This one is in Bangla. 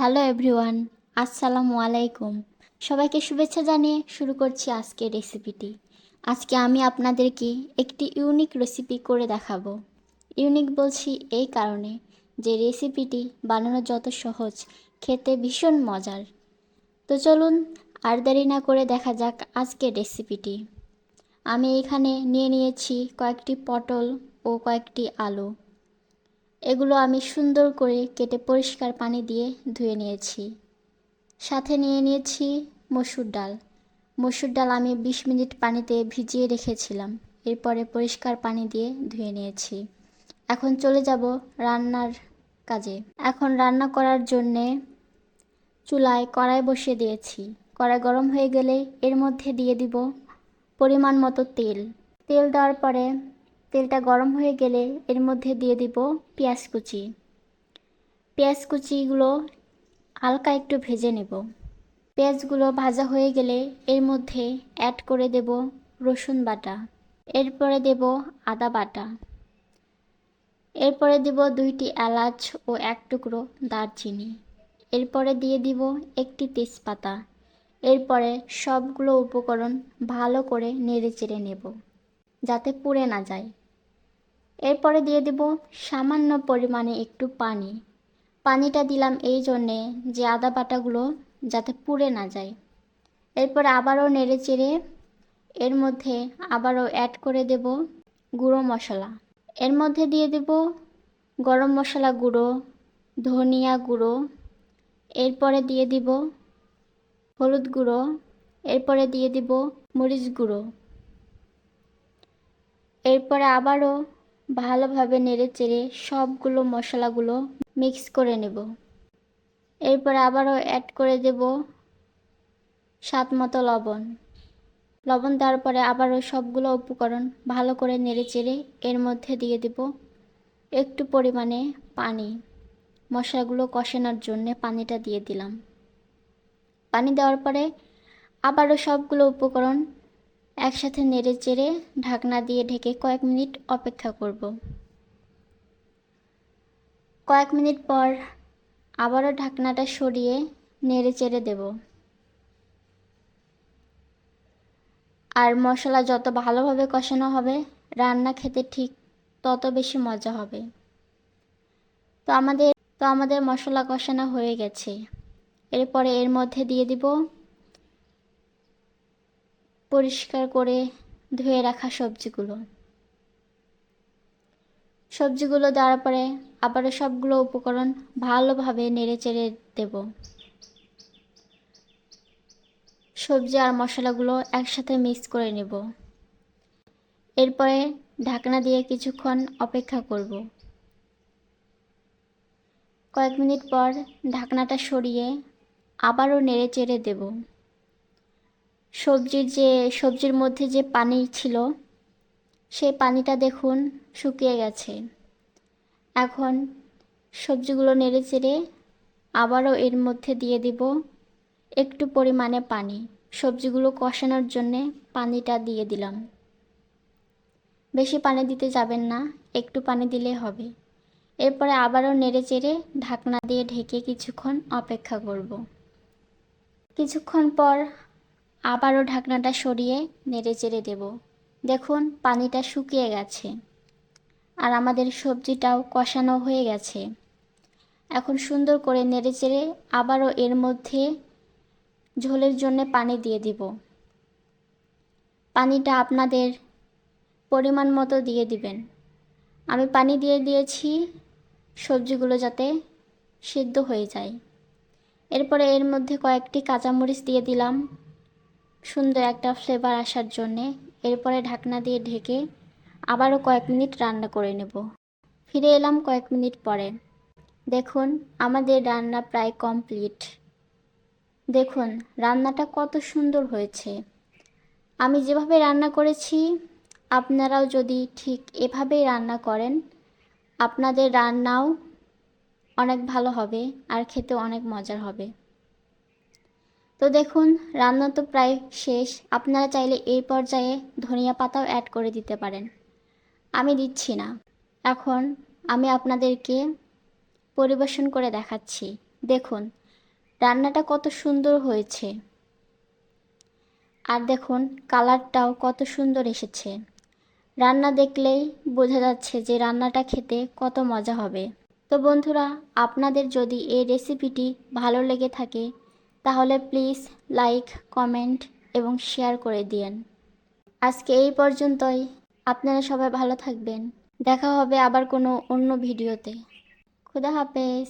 হ্যালো এভরিওয়ান, আসসালামু আলাইকুম। সবাইকে শুভেচ্ছা জানিয়ে শুরু করছি আজকের রেসিপিটি। আজকে আমি আপনাদেরকে একটি ইউনিক রেসিপি করে দেখাবো। ইউনিক বলছি এই কারণে যে রেসিপিটি বানানো যত সহজ, খেতে ভীষণ মজার। তো চলুন আর দেরি না করে দেখা যাক আজকের রেসিপিটি। আমি এখানে নিয়ে নিয়েছি কয়েকটি পটল ও কয়েকটি আলু। এগুলো আমি সুন্দর করে কেটে পরিষ্কার পানি দিয়ে ধুয়ে নিয়েছি। সাথে নিয়ে নিয়েছি মসুর ডাল। মসুর ডাল আমি বিশ মিনিট পানিতে ভিজিয়ে রেখেছিলাম। এরপরে পরিষ্কার পানি দিয়ে ধুয়ে নিয়েছি। এখন চলে যাব রান্নার কাজে। এখন রান্না করার জন্যে চুলায় কড়াই বসিয়ে দিয়েছি। কড়াই গরম হয়ে গেলে এর মধ্যে দিয়ে দিব পরিমাণ মতো তেল। তেল দেওয়ার পরে তেলটা গরম হয়ে গেলে এর মধ্যে দিয়ে দিব পেঁয়াজ কুচি। পেঁয়াজ কুচিগুলো হালকা একটু ভেজে নেব। পেঁয়াজগুলো ভাজা হয়ে গেলে এর মধ্যে অ্যাড করে দেব রসুন বাটা। এরপরে দেব আদা বাটা। এরপরে দেব দুইটি এলাচ ও এক টুকরো দারচিনি। এরপরে দিয়ে দিব একটি তেজপাতা। এরপরে সবগুলো উপকরণ ভালো করে নেড়ে চেড়ে নেব, যাতে পুড়ে না যায়। এরপরে দিয়ে দেব সামান্য পরিমাণে একটু পানি। পানিটা দিলাম এই জন্যে যে আদা বাটাগুলো যাতে পুড়ে না যায়। এরপর আবারও নেড়ে চেড়ে এর মধ্যে আবারও অ্যাড করে দেব গুঁড়ো মশলা। এর মধ্যে দিয়ে দেব গরম মশলা গুঁড়ো, ধনিয়া গুঁড়ো, এরপরে দিয়ে দিব হলুদ গুঁড়ো, এরপরে দিয়ে দিব মরিচ গুঁড়ো। এরপরে আবারও ভালোভাবে নেড়ে চেড়ে সবগুলো মশলাগুলো মিক্স করে নেব। এরপর আবারও অ্যাড করে দেব স্বাদ মতো লবণ। লবণ দেওয়ার পরে আবারও সবগুলো উপকরণ ভালো করে নেড়ে চেড়ে এর মধ্যে দিয়ে দেব একটু পরিমাণে পানি। মশলাগুলো কষানোর জন্য পানিটা দিয়ে দিলাম। পানি দেওয়ার পরে আবারও সবগুলো উপকরণ একসাথে নেড়ে চেড়ে ঢাকনা দিয়ে ঢেকে কয়েক মিনিট অপেক্ষা করব। কয়েক মিনিট পর আবারও ঢাকনাটা সরিয়ে নেড়ে চেড়ে দেব। আর মশলা যত ভালোভাবে কষানো হবে, রান্না খেতে ঠিক তত বেশি মজা হবে। তো আমাদের তো আমাদের মশলা কষানো হয়ে গেছে। এরপরে এর মধ্যে দিয়ে দিব পরিষ্কার করে ধুয়ে রাখা সবজিগুলো। সবজিগুলো দেওয়ার পরে আবারও সবগুলো উপকরণ ভালোভাবে নেড়ে চেড়ে দেব। সবজি আর মশলাগুলো একসাথে মিক্স করে নেব। এরপরে ঢাকনা দিয়ে কিছুক্ষণ অপেক্ষা করব। কয়েক মিনিট পর ঢাকনাটা সরিয়ে আবারও নেড়ে চেড়ে দেবো। সবজির যে, সবজির মধ্যে যে পানি ছিল, সেই পানিটা দেখুন শুকিয়ে গেছে। এখন সবজিগুলো নেড়ে চেড়ে আবারও এর মধ্যে দিয়ে দিব একটু পরিমাণে পানি। সবজিগুলো কষানোর জন্যে পানিটা দিয়ে দিলাম। বেশি পানি দিতে যাবেন না, একটু পানি দিলে হবে। এরপরে আবারও নেড়ে চেড়ে ঢাকনা দিয়ে ঢেকে কিছুক্ষণ অপেক্ষা করব। কিছুক্ষণ পর আবারও ঢাকনাটা সরিয়ে নেড়ে চেড়ে দেব। দেখুন, পানিটা শুকিয়ে গেছে। আর আমাদের সবজিটাও কষানো হয়ে গেছে। এখন সুন্দর করে নেড়ে চেড়ে আবারও এর মধ্যে ঝোলের জন্য পানি দিয়ে দিব। পানিটা আপনাদের পরিমাণ মতো দিয়ে দিবেন। আমি পানি দিয়ে দিয়েছি সবজিগুলো যাতে সিদ্ধ হয়ে যায়। এরপরে এর মধ্যে কয়েকটি কাঁচামরিচ দিয়ে দিলাম। সুন্দর একটা ফ্লেভার আসার জন্যে এরপরে ঢাকনা দিয়ে ঢেকে আবারও কয়েক মিনিট রান্না করে নেব। ফিরে এলাম কয়েক মিনিট পরে। দেখুন, আমাদের রান্না প্রায় কমপ্লিট দেখুন, রান্নাটা কত সুন্দর হয়েছে। আমি যেভাবে রান্না করেছি, আপনারাও যদি ঠিক এভাবেই রান্না করেন, আপনাদের রান্নাও অনেক ভালো হবে আর খেতে অনেক মজার হবে। তো দেখুন, রান্না তো প্রায় শেষ। আপনারা চাইলে এই পর্যায়ে ধনিয়া পাতাও অ্যাড করে দিতে পারেন। আমি দিচ্ছি না। এখন আমি আপনাদেরকে পরিবেশন করে দেখাচ্ছি। দেখুন, রান্নাটা কত সুন্দর হয়েছে। আর দেখুন, কালারটাও কত সুন্দর এসেছে। রান্না দেখলেই বোঝা যাচ্ছে যে রান্নাটা খেতে কত মজা হবে। তো বন্ধুরা, আপনাদের যদি এই রেসিপিটি ভালো লেগে থাকে তাহলে প্লিজ লাইক, কমেন্ট এবং শেয়ার করে দিয়েন। আজকে এই পর্যন্তই। আপনারা সবাই ভালো থাকবেন। দেখা হবে আবার কোনো অন্য ভিডিওতে। খুদা হাফেজ।